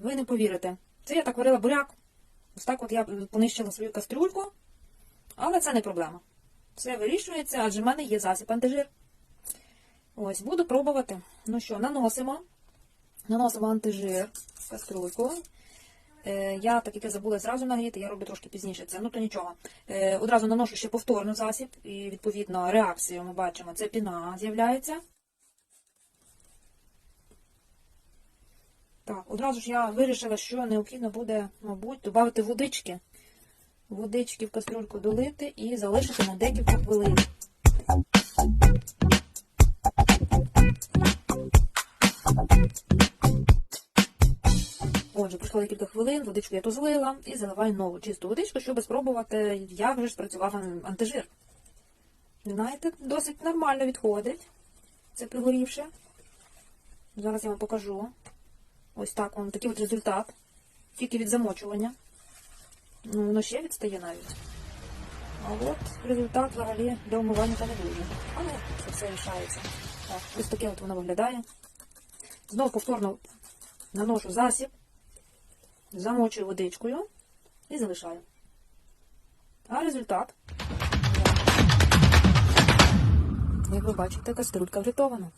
ви не повірите. Це я так варила буряк. Ось так от я понищила свою кастрюльку, але це не проблема. Все вирішується, адже в мене є засіб антижир. Ось, буду пробувати. Ну що, наносимо. Наносимо антижир в кастрюльку. Е, я, так як я забула зразу нагріти, я роблю трошки пізніше це, ну то нічого. Е, одразу наношу ще повторно засіб, і відповідно реакцію ми бачимо, це піна з'являється. Так, одразу ж я вирішила, що необхідно буде, мабуть, додати водички. Водички в кастрюльку долити і залишити на декілька хвилин. Отже, пройшло декілька хвилин, водичку я позлила і заливаю нову чисту водичку, щоб спробувати, як же спрацював антижир. Знаєте, досить нормально відходить. Це пригорівше. Зараз я вам покажу. Ось так он такий от результат. Тільки від замочування. Ну, воно ще відстає навіть. А от результат взагалі для умивальника не дуже. Але це все рішається. Так, ось таке от воно виглядає. Знову повторно наношу засіб, замочую водичкою і залишаю. А результат. Як ви бачите, кастрюлька врятована.